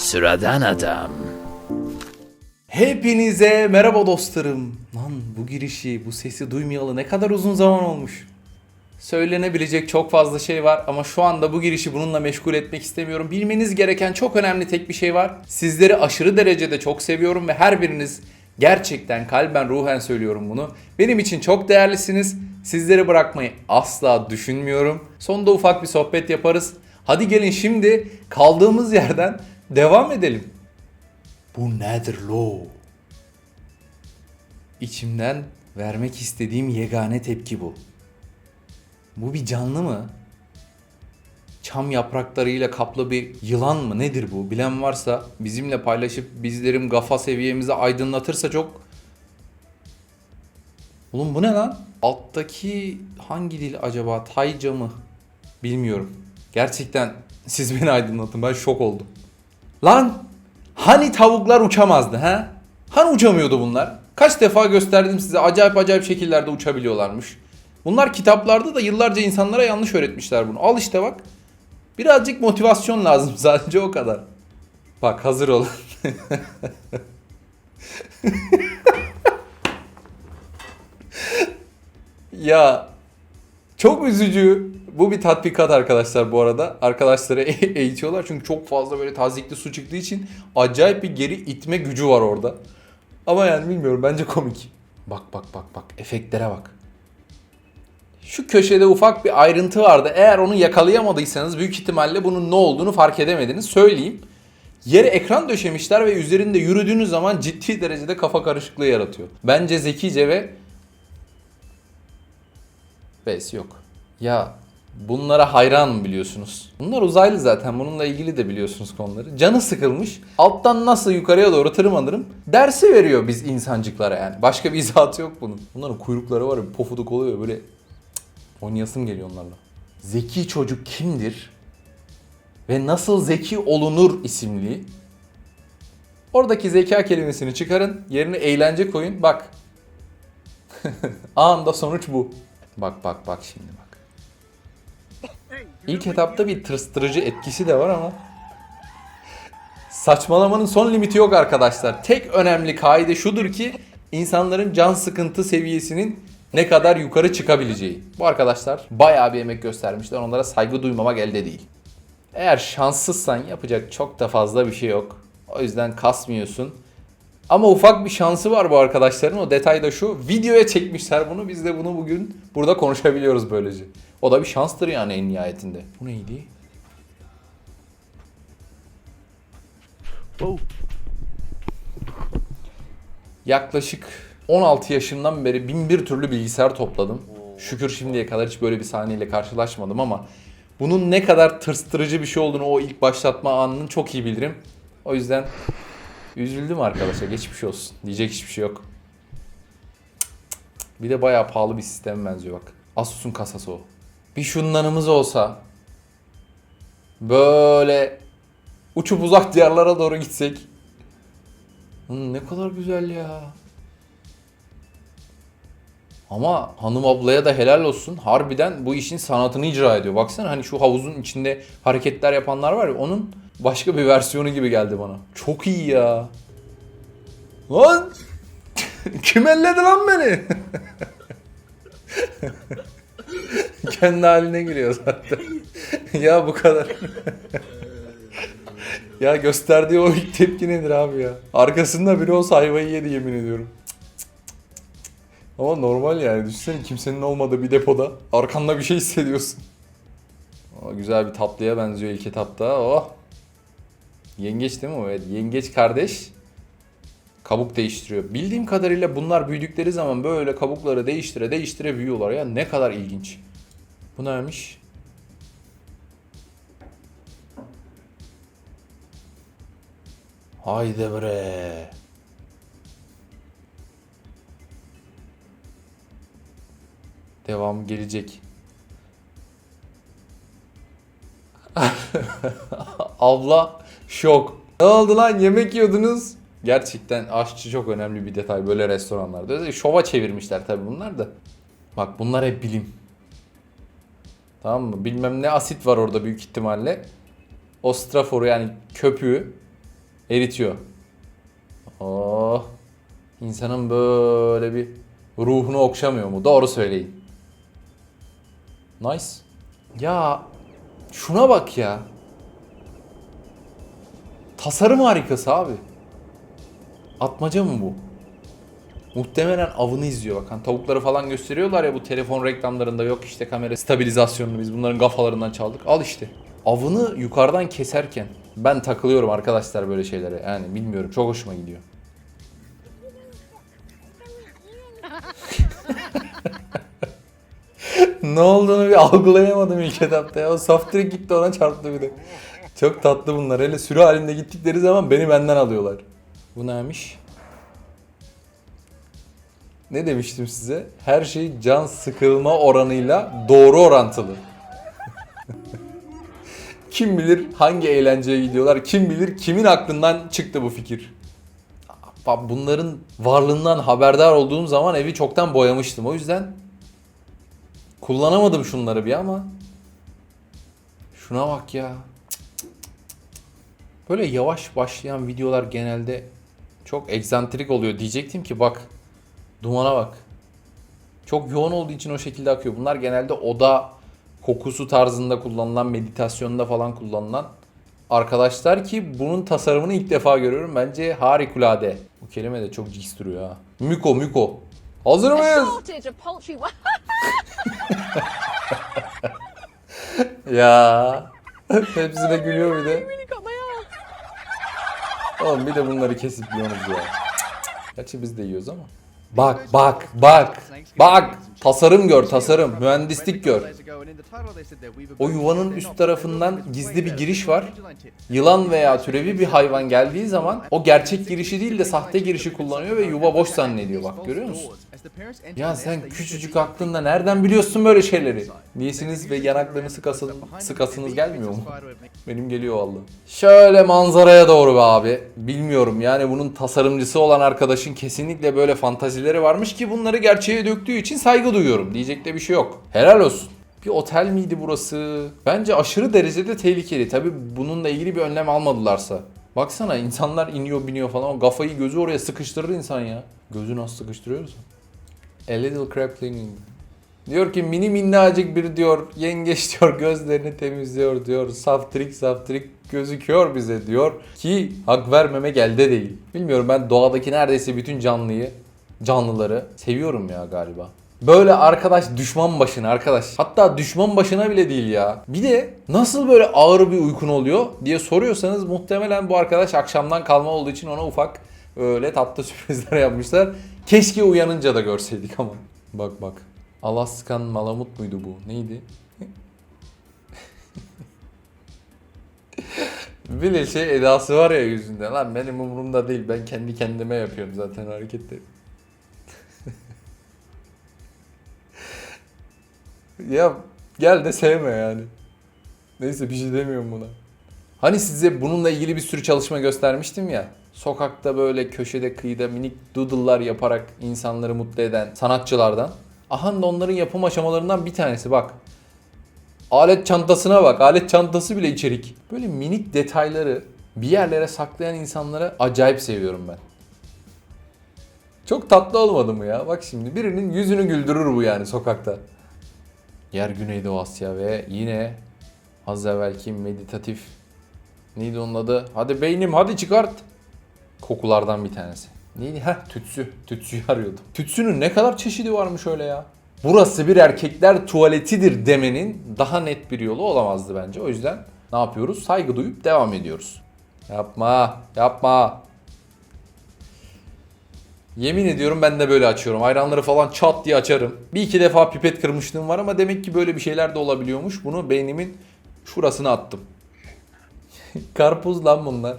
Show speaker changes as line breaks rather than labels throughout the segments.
Sıradan adam.
Hepinize merhaba dostlarım. Lan bu girişi, bu sesi duymayalı ne kadar uzun zaman olmuş. Söylenebilecek çok fazla şey var ama şu anda bu girişi bununla meşgul etmek istemiyorum. Bilmeniz gereken çok önemli tek bir şey var. Sizleri aşırı derecede çok seviyorum ve her biriniz gerçekten kalben ruhen söylüyorum bunu. Benim için çok değerlisiniz. Sizleri bırakmayı asla düşünmüyorum. Sonunda ufak bir sohbet yaparız. Hadi gelin şimdi kaldığımız yerden devam edelim. Bu nedir lo? İçimden vermek istediğim yegane tepki bu. Bu bir canlı mı? Çam yapraklarıyla kaplı bir yılan mı? Nedir bu? Bilen varsa bizimle paylaşıp bizlerim gafa seviyemizi aydınlatırsa çok... Oğlum bu ne lan? Alttaki hangi dil acaba? Tayca mı? Bilmiyorum. Gerçekten siz beni aydınlatın. Ben şok oldum. Lan hani tavuklar uçamazdı ha? Hani uçamıyordu bunlar? Kaç defa gösterdim size acayip acayip şekillerde uçabiliyorlarmış. Bunlar kitaplarda da yıllarca insanlara yanlış öğretmişler bunu. Al işte bak. Birazcık motivasyon lazım sadece o kadar. Bak hazır olun. ya çok üzücü. Bu bir tatbikat arkadaşlar bu arada. Arkadaşları eğitiyorlar çünkü çok fazla böyle tazikli su çıktığı için acayip bir geri itme gücü var orada. Ama yani bilmiyorum bence komik. Bak bak bak bak efektlere bak. Şu köşede ufak bir ayrıntı vardı. Eğer onu yakalayamadıysanız büyük ihtimalle bunun ne olduğunu fark edemediniz. Söyleyeyim. Yere ekran döşemişler ve üzerinde yürüdüğünüz zaman ciddi derecede kafa karışıklığı yaratıyor. Bence zekice ve Bes yok. Ya bunlara hayranım biliyorsunuz. Bunlar uzaylı zaten. Bununla ilgili de biliyorsunuz konuları. Canı sıkılmış. Alttan nasıl yukarıya doğru tırmanırım. Dersi veriyor biz insancıklara yani. Başka bir izahatı yok bunun. Bunların kuyrukları var ya pofuduk oluyor böyle. Cık, Oynayasım geliyor onlarla. Zeki çocuk kimdir? Ve nasıl zeki olunur isimli. Oradaki zeka kelimesini çıkarın. Yerine eğlence koyun. Bak. Anında sonuç bu. Bak bak bak şimdi bak. İlk etapta bir tırstırıcı etkisi de var ama saçmalamanın son limiti yok arkadaşlar. Tek önemli kaide şudur ki insanların can sıkıntı seviyesinin ne kadar yukarı çıkabileceği. Bu arkadaşlar bayağı bir emek göstermişler. Onlara saygı duymamak elde değil. Eğer şanssızsan yapacak çok da fazla bir şey yok. O yüzden kasmıyorsun. Ama ufak bir şansı var bu arkadaşların. O detay da şu. Videoya çekmişler bunu. Biz de bunu bugün burada konuşabiliyoruz böylece. O da bir şanstır yani en nihayetinde. Bu neydi? Yaklaşık 16 yaşından beri bin bir türlü bilgisayar topladım. Şükür şimdiye kadar hiç böyle bir sahneyle karşılaşmadım ama bunun ne kadar tırstırıcı bir şey olduğunu o ilk başlatma anının çok iyi bilirim. O yüzden üzüldüm arkadaşa geçmiş olsun. Diyecek hiçbir şey yok. Bir de bayağı pahalı bir sisteme benziyor bak. Asus'un kasası o. Bir şundanımız olsa böyle uçup uzak diyarlara doğru gitsek. Hı, ne kadar güzel ya. Ama hanım ablaya da helal olsun. Harbiden bu işin sanatını icra ediyor. Baksana hani şu havuzun içinde hareketler yapanlar var ya onun başka bir versiyonu gibi geldi bana. Çok iyi ya. Lan! Kim elledi lan beni? Kendi haline giriyor zaten. ya bu kadar. ya gösterdiği o ilk tepki nedir abi ya? Arkasında biri o hayvayı yedi yemin ediyorum. Ama normal yani. Düşünsene kimsenin olmadığı bir depoda arkanda bir şey hissediyorsun. Aa, güzel bir tatlıya benziyor ilk etapta. Oh. Yengeç değil mi o? Evet. Yengeç kardeş kabuk değiştiriyor. Bildiğim kadarıyla bunlar büyüdükleri zaman böyle kabukları değiştire değiştire büyüyorlar ya. Ne kadar ilginç. Bu neymiş? Haydi bre. Devam gelecek. Abla şok. Ne oldu lan yemek yiyordunuz? Gerçekten aşçı çok önemli bir detay böyle restoranlarda. Şova çevirmişler tabii bunlar da. Bak bunlar hep bilim. Tamam mı? Bilmem ne asit var orada büyük ihtimalle. O straforu yani köpüğü eritiyor. Oh. İnsanın böyle bir ruhunu okşamıyor mu? Doğru söyleyin. Nice. Ya şuna bak ya. Tasarım harikası abi. Atmaca mı bu? Muhtemelen avını izliyor bak. Hani tavukları falan gösteriyorlar ya bu telefon reklamlarında yok işte kamera stabilizasyonunu biz bunların kafalarından çaldık. Al işte. Avını yukarıdan keserken ben takılıyorum arkadaşlar böyle şeylere. Yani bilmiyorum çok hoşuma gidiyor. ne olduğunu bir algılayamadım ilk etapta ya. O saftirik gitti ona çarptı bir de. Çok tatlı bunlar. Hele sürü halinde gittikleri zaman beni benden alıyorlar. Bu neymiş? Ne demiştim size? Her şey can sıkılma oranıyla doğru orantılı. kim bilir hangi eğlenceye gidiyorlar? Kim bilir kimin aklından çıktı bu fikir? Bunların varlığından haberdar olduğum zaman evi çoktan boyamıştım. O yüzden kullanamadım şunları bir ama şuna bak ya. Böyle yavaş başlayan videolar genelde çok egzantrik oluyor. Diyecektim ki bak dumana bak. Çok yoğun olduğu için o şekilde akıyor. Bunlar genelde oda kokusu tarzında kullanılan, meditasyonda falan kullanılan arkadaşlar ki bunun tasarımını ilk defa görüyorum. Bence harikulade. Bu kelime de çok cix duruyor ha. Müko, Müko. Hazır mıyız? Ya. Hepsi de gülüyor bir de. Oğlum bir de bunları kesip yiyorsunuz ya. Gerçi biz de yiyoruz ama. Bak bak bak. Bak. Tasarım gör tasarım. Mühendislik gör. O yuvanın üst tarafından gizli bir giriş var. Yılan veya türevi bir hayvan geldiği zaman o gerçek girişi değil de sahte girişi kullanıyor ve yuva boş zannediyor bak görüyor musun? Ya sen küçücük aklında nereden biliyorsun böyle şeyleri? Niyesiniz ve yanaklarını sıkasın, sıkasınız gelmiyor mu? Benim geliyor vallahi. Şöyle manzaraya doğru be abi. Bilmiyorum yani bunun tasarımcısı olan arkadaşın kesinlikle böyle fantazileri varmış ki bunları gerçeğe döktüğü için saygı duyuyorum. Diyecek de bir şey yok. Helal olsun. Bir otel miydi burası? Bence aşırı derecede tehlikeli. Tabi bununla ilgili bir önlem almadılarsa. Baksana insanlar iniyor biniyor falan. O kafayı gözü oraya sıkıştırır insan ya. Gözü nasıl sıkıştırıyoruz? A little crab cleaning. Diyor ki mini minnacık bir diyor yengeç diyor gözlerini temizliyor diyor. Saftirik saftirik gözüküyor bize diyor ki hak vermemek elde değil. Bilmiyorum ben doğadaki neredeyse bütün canlıyı canlıları seviyorum ya galiba. Böyle arkadaş düşman başına arkadaş. Hatta düşman başına bile değil ya. Bir de nasıl böyle ağır bir uykun oluyor diye soruyorsanız muhtemelen bu arkadaş akşamdan kalma olduğu için ona ufak öyle tatlı sürprizler yapmışlar. Keşke uyanınca da görseydik ama. Bak bak. Alaskan Malamut muydu bu? Neydi? bir de şey edası var ya yüzünde. Lan benim umurumda değil. Ben kendi kendime yapıyorum zaten hareketleri. Ya gel de sevme yani. Neyse bir şey demiyorum buna. Hani size bununla ilgili bir sürü çalışma göstermiştim ya. Sokakta böyle köşede kıyıda minik doodle'lar yaparak insanları mutlu eden sanatçılardan. Aha da onların yapım aşamalarından bir tanesi bak. Alet çantasına bak. Alet çantası bile içerik. Böyle minik detayları bir yerlere saklayan insanlara acayip seviyorum ben. Çok tatlı olmadı mı ya? Bak şimdi birinin yüzünü güldürür bu yani sokakta. Yer Güneydoğu Asya ve yine az evvelki meditatif neydi onun adı? Hadi beynim hadi çıkart. Kokulardan bir tanesi. Neydi? Heh tütsü. Tütsüyü arıyordum. Tütsünün ne kadar çeşidi varmış öyle ya. Burası bir erkekler tuvaletidir demenin daha net bir yolu olamazdı bence. O yüzden ne yapıyoruz? Saygı duyup devam ediyoruz. Yapma, yapma. Yemin ediyorum ben de böyle açıyorum. Ayranları falan çat diye açarım. Bir iki defa pipet kırmışlığım var ama demek ki böyle bir şeyler de olabiliyormuş. Bunu beynimin şurasına attım. Karpuz lan bunlar.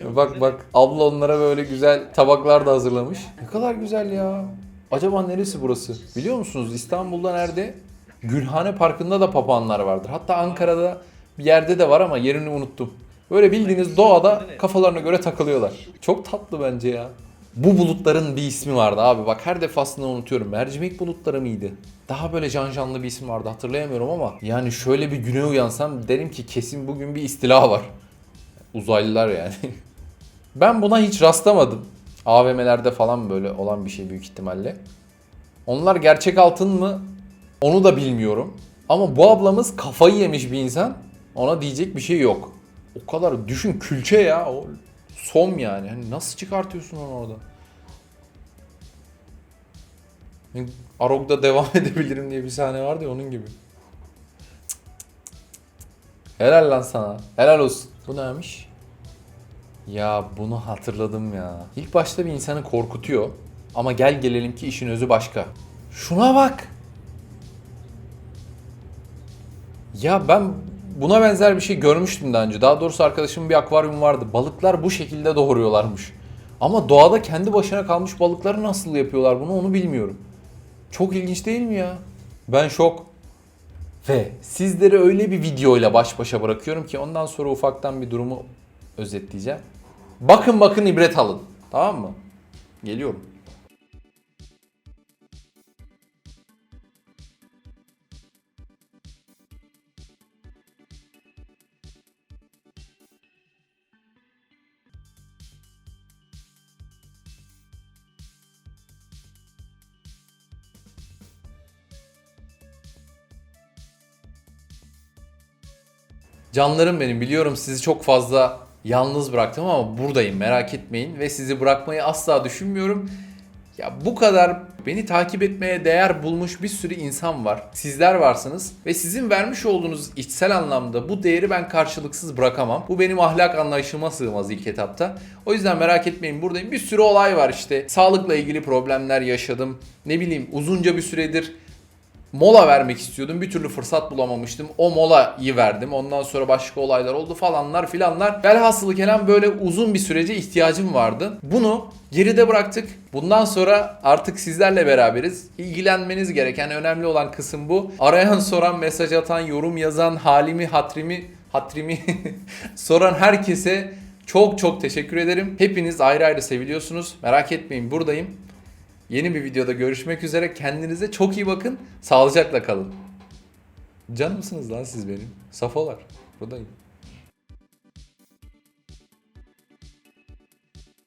Bak bak abla onlara böyle güzel tabaklar da hazırlamış. Ne kadar güzel ya. Acaba neresi burası? Biliyor musunuz İstanbul'da nerede? Gülhane Parkı'nda da papağanlar vardır. Hatta Ankara'da bir yerde de var ama yerini unuttum. Böyle bildiğiniz doğada kafalarına göre takılıyorlar. Çok tatlı bence ya. Bu bulutların bir ismi vardı abi. Bak her defasında unutuyorum. Mercimek bulutları mıydı? Daha böyle can canlı bir isim vardı hatırlayamıyorum ama yani şöyle bir güne uyansam derim ki kesin bugün bir istila var. Uzaylılar yani. ben buna hiç rastlamadım. AVM'lerde falan böyle olan bir şey büyük ihtimalle. Onlar gerçek altın mı? Onu da bilmiyorum. Ama bu ablamız kafayı yemiş bir insan. Ona diyecek bir şey yok. O kadar düşün külçe ya. O som yani. Hani nasıl çıkartıyorsun onu orada? Yani Arog'da devam edebilirim diye bir sahne vardı ya onun gibi. Helal lan sana. Helal olsun. Bu neymiş? Ya bunu hatırladım ya. İlk başta bir insanı korkutuyor. Ama gel gelelim ki işin özü başka. Şuna bak. Ya ben buna benzer bir şey görmüştüm daha önce. Daha doğrusu arkadaşımın bir akvaryum vardı. Balıklar bu şekilde doğuruyorlarmış. Ama doğada kendi başına kalmış balıkları nasıl yapıyorlar bunu onu bilmiyorum. Çok ilginç değil mi ya? Ben şok. Ve sizleri öyle bir videoyla baş başa bırakıyorum ki ondan sonra ufaktan bir durumu özetleyeceğim. Bakın bakın ibret alın. Tamam mı? Geliyorum. Canlarım benim biliyorum sizi çok fazla yalnız bıraktım ama buradayım merak etmeyin ve sizi bırakmayı asla düşünmüyorum. Ya bu kadar beni takip etmeye değer bulmuş bir sürü insan var. Sizler varsınız ve sizin vermiş olduğunuz içsel anlamda bu değeri ben karşılıksız bırakamam. Bu benim ahlak anlayışıma sığmaz ilk etapta. O yüzden merak etmeyin buradayım. Bir sürü olay var işte. Sağlıkla ilgili problemler yaşadım. Ne bileyim uzunca bir süredir mola vermek istiyordum. Bir türlü fırsat bulamamıştım. O molayı verdim. Ondan sonra başka olaylar oldu falanlar filanlar. Velhasılı kelam böyle uzun bir sürece ihtiyacım vardı. Bunu geride bıraktık. Bundan sonra artık sizlerle beraberiz. İlgilenmeniz gereken önemli olan kısım bu. Arayan, soran, mesaj atan, yorum yazan, halimi, hatrimi, hatrimi soran herkese çok çok teşekkür ederim. Hepiniz ayrı ayrı seviliyorsunuz. Merak etmeyin buradayım. Yeni bir videoda görüşmek üzere. Kendinize çok iyi bakın. Sağlıcakla kalın. Canımsınız lan siz benim. Safolar. Buradayım.